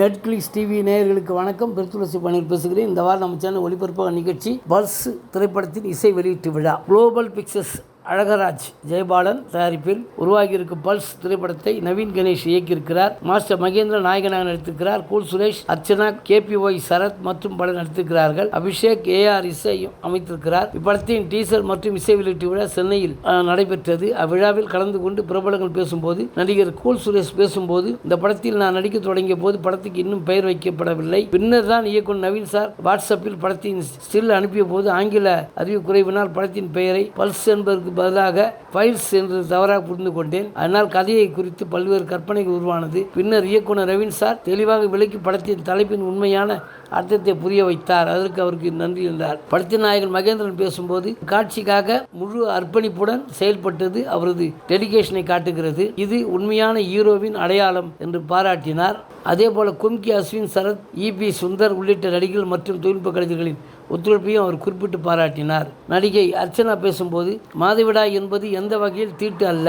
Netflix TV நேயர்களுக்கு வணக்கம். பெருத்துளசி பணியில் பேசுகிறேன். இந்த வாரம் நம்ம சேனல் ஒளிபரப்பாக நிகழ்ச்சி பஸ் திரைப்படத்தின் இசை வெளியீட்டு விழா. குளோபல் பிக்சர்ஸ் அழகராஜ் ஜெயபாலன் தயாரிப்பில் உருவாகியிருக்கும் பல்ஸ் திரைப்படத்தை நவீன் கணேஷ் இயக்கியிருக்கிறார். மாஸ்டர் மகேந்திர நாயகனாக நடித்திருக்கிறார். கூல் சுரேஷ் அர்ச்சனா கேபிஒய் சரத் மற்றும் பலர் நடித்திருக்கிறார்கள். அபிஷேக் ஏஆர் இசை அமைத்திருக்கிறார். இப்படத்தின் டீசர் மற்றும் இசை வெளியீட்டு விழா சென்னையில் நடைபெற்றது. அவ்விழாவில் கலந்து கொண்டு பிரபலங்கள் பேசும்போது நடிகர் கூல் சுரேஷ் பேசும்போது இந்த படத்தில் நான் நடிக்க தொடங்கிய போது படத்துக்கு இன்னும் பெயர் வைக்கப்படவில்லை. பின்னர் தான் இயக்குனர் நவீன் சார் வாட்ஸ்அப்பில் படத்தின் ஸ்டில் அனுப்பிய போது ஆங்கில அறிவு குறைவினால் படத்தின் பெயரை பல்ஸ் என்பதற்கு பதிலாக ஃபைல்ஸ் என்று தவறாக புரிந்து கொண்டேன். அதனால் கதையை குறித்து பல்வேறு கற்பனைகள் உருவானது. பின்னர் இயக்குனர் ரவீன் சார் தெளிவாக விளக்கி படத்தின் தலைப்பின் உண்மையான அர்த்தத்தை புரிய வைத்தார். அதற்கு அவருக்கு நன்றி என்றார். படத்தின் நாயகன் மகேந்திரன் பேசும்போது காட்சிக்காக முழு அர்ப்பணிப்புடன் செயல்பட்டது அவரது டெடிகேஷனை காட்டுகிறது. இது உண்மையான ஹீரோவின் அடையாளம் என்று பாராட்டினார். அதேபோல கும்கி அஸ்வின் சரத் இபி சுந்தர் உள்ளிட்ட நடிகர்கள் மற்றும் தொழில்நுட்ப கலைஞர்களின் ஒத்துழைப்பையும் அவர் குறிப்பிட்டு பாராட்டினார். நடிகை அர்ச்சனா பேசும்போது மாதவிடாய் என்பது எந்த வகையில் தீட்டு அல்ல?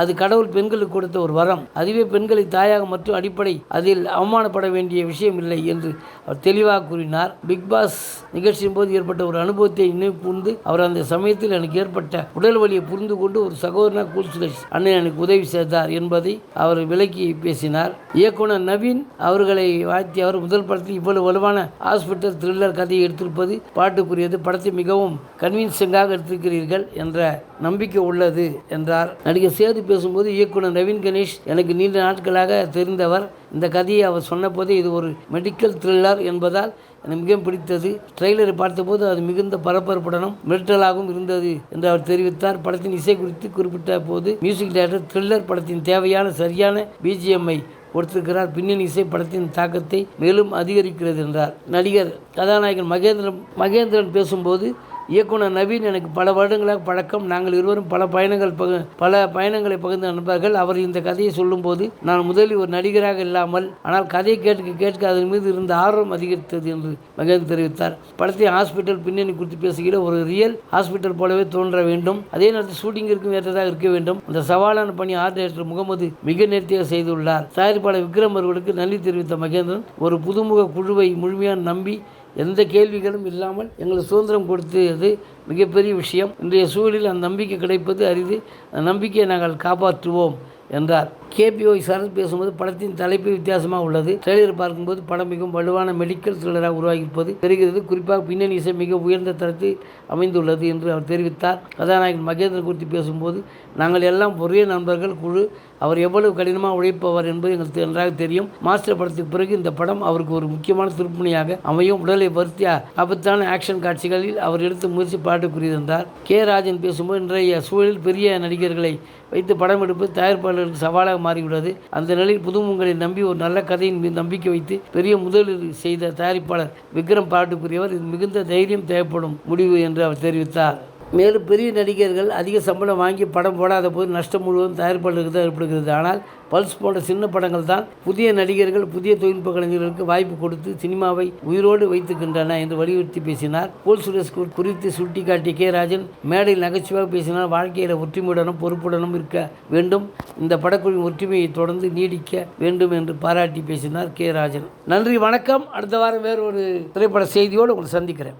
அது கடவுள் பெண்களுக்கு கொடுத்த ஒரு வரம். அதுவே பெண்களை தாயாக மற்றும் அடிப்படை அதில் அவமானப்பட வேண்டிய விஷயம் இல்லை என்று அவர் தெளிவாக கூறினார். பிக் பாஸ் நிகழ்ச்சியின் போது ஏற்பட்ட ஒரு அனுபவத்தை நினைவு கூர்ந்து அவர் அந்த சமயத்தில் எனக்கு ஏற்பட்ட உடல் வலியை புரிந்து கொண்டு ஒரு சகோதரனா கூல் சுரேஷ் அண்ணன் எனக்கு உதவி செய்தார் என்பதை அவர் விலக்கி பேசினார். இயக்குனர் நவீன் அவர்களை வாழ்த்தி அவர் முதல் படத்தில் இவ்வளவு வலுவான ஹாஸ்பிட்டல் த்ரில்லர் கதையை எடுத்திருப்பது பாட்டுக்குரியது. படத்தை மிகவும் கன்வின்சிங்காக எடுத்திருக்கிறீர்கள் என்ற நம்பிக்கை உள்ளது என்றார். நடிகர் சேது பேசும்போது இயக்குனர் நவீன் கணேஷ் எனக்கு நீண்ட நாட்களாக தெரிந்தவர். இந்த கதையை அவர் சொன்னபோதே இது ஒரு மெடிக்கல் த்ரில்லர் என்பதால் எனக்கு மிகவும் பிடித்தது. ட்ரெய்லரை பார்த்தபோது அது மிகுந்த பரபரப்புடனும் மிரட்டலாகவும் இருந்தது என்று அவர் தெரிவித்தார். படத்தின் இசை குறித்து குறிப்பிட்ட போது மியூசிக் டைரக்டர் த்ரில்லர் படத்தின் தேவையான சரியான பிஜிஎம்ஐ கொடுத்திருக்கிறார். பின்னணி இசை படத்தின் தாக்கத்தை மேலும் அதிகரிக்கிறது என்றார். நடிகர் கதாநாயகன் மகேந்திரன் மகேந்திரன் பேசும்போது இயக்குனர் நவீன் எனக்கு பல வருடங்களாக பழக்கம். நாங்கள் இருவரும் பல பயணங்கள் பகு பல பயணங்களை பகிர்ந்த நண்பர்கள். அவர் இந்த கதையை சொல்லும்போது நான் முதலில் ஒரு நடிகராக இல்லாமல் ஆனால் கதையை கேட்க கேட்க அதன் மீது இருந்த ஆர்வம் அதிகரித்தது என்று மகேந்த் தெரிவித்தார். படத்தை ஹாஸ்பிட்டல் பின்னணி குறித்து பேசுகிற ஒரு ரியல் ஹாஸ்பிட்டல் போலவே தோன்ற வேண்டும். அதே நேரத்தில் ஷூட்டிங்கிற்கும் ஏற்றதாக இருக்க வேண்டும். அந்த சவாலான பணி ஆர்ட் டைரக்டர் முகமது மிக நேர்த்தியாக செய்துள்ளார். தயாரிப்பாளர் விக்ரம் அவர்களுக்கு நன்றி தெரிவித்த மகேந்திரன் ஒரு புதுமுக குழுவை முழுமையாக நம்பி எந்த கேள்விகளும் இல்லாமல் எங்களுக்கு சுதந்திரம் கொடுத்தது மிகப்பெரிய விஷயம். இன்றைய சூழலில் அந்த நம்பிக்கை கிடைப்பது அரிது. அந்த நம்பிக்கையை நாங்கள் காப்பாற்றுவோம் என்றார். கேபிஓய் சரத் பேசும்போது படத்தின் தலைப்பு வித்தியாசமாக உள்ளது. ட்ரெய்லர் பார்க்கும்போது படம் மிகவும் வலுவான மெடிக்கல் த்ரில்லராக உருவாகியிருப்பது தெரிகிறது. குறிப்பாக பின்னணி இசை மிக உயர்ந்த தரத்தில் அமைந்துள்ளது என்று அவர் தெரிவித்தார். கதாநாயகன் மகேந்திர குறித்து பேசும்போது நாங்கள் எல்லாம் ஒரே நண்பர்கள். குழு அவர் எவ்வளவு கடினமாக உழைப்பவர் என்பது எங்களுக்கு நன்றாக தெரியும். மாஸ்டர் படத்துக்கு பிறகு இந்த படம் அவருக்கு ஒரு முக்கியமான திருப்பணியாக அமையும். உடலை வருத்தி ஆபத்தான ஆக்ஷன் காட்சிகளில் அவர் எடுத்து முயற்சி பாட்டுக்குரியது என்றார். கே. ராஜன் பேசும்போது இன்றைய சூழலில் பெரிய நடிகர்களை வைத்து படம் எடுப்பு தயாரிப்பாளருக்கு சவாலாக மாறிவிடுவது அந்த நிலையில் புதுமுகங்களை நம்பி ஒரு நல்ல கதையின் மீது நம்பிக்கை வைத்து பெரிய முதலீடு செய்த தயாரிப்பாளர் விக்ரம் பாட்டுக்குரியவர் இது மிகுந்த தைரியம் தேவைப்படும் முடிவு என்று அவர் தெரிவித்தார். மேலும் பெரிய நடிகர்கள் அதிக சம்பளம் வாங்கி படம் போடாத போது நஷ்டம் முழுவதும் தயாரிப்பாளருக்கு தான் ஏற்படுகிறது ஆனால் பல்ஸ் போன்ற சின்ன படங்கள் தான் புதிய நடிகர்கள் புதிய தொழில்நுட்ப கலைஞர்களுக்கு வாய்ப்பு கொடுத்து சினிமாவை உயிரோடு வைத்துக்கின்றன என்று வலியுறுத்தி பேசினார். போல் சுரேஷ் குறித்து சுட்டிக்காட்டிய கே. ராஜன் மேடையில் நகைச்சுவாக பேசினால் வாழ்க்கையில் ஒற்றுமையுடனும் பொறுப்புடனும் இருக்க வேண்டும். இந்த படக்குழுவின் ஒற்றுமையை தொடர்ந்து நீடிக்க வேண்டும் என்று பாராட்டி பேசினார் கே. ராஜன். நன்றி வணக்கம். அடுத்த வாரம் வேறு ஒரு திரைப்பட செய்தியோடு உங்களை சந்திக்கிறேன்.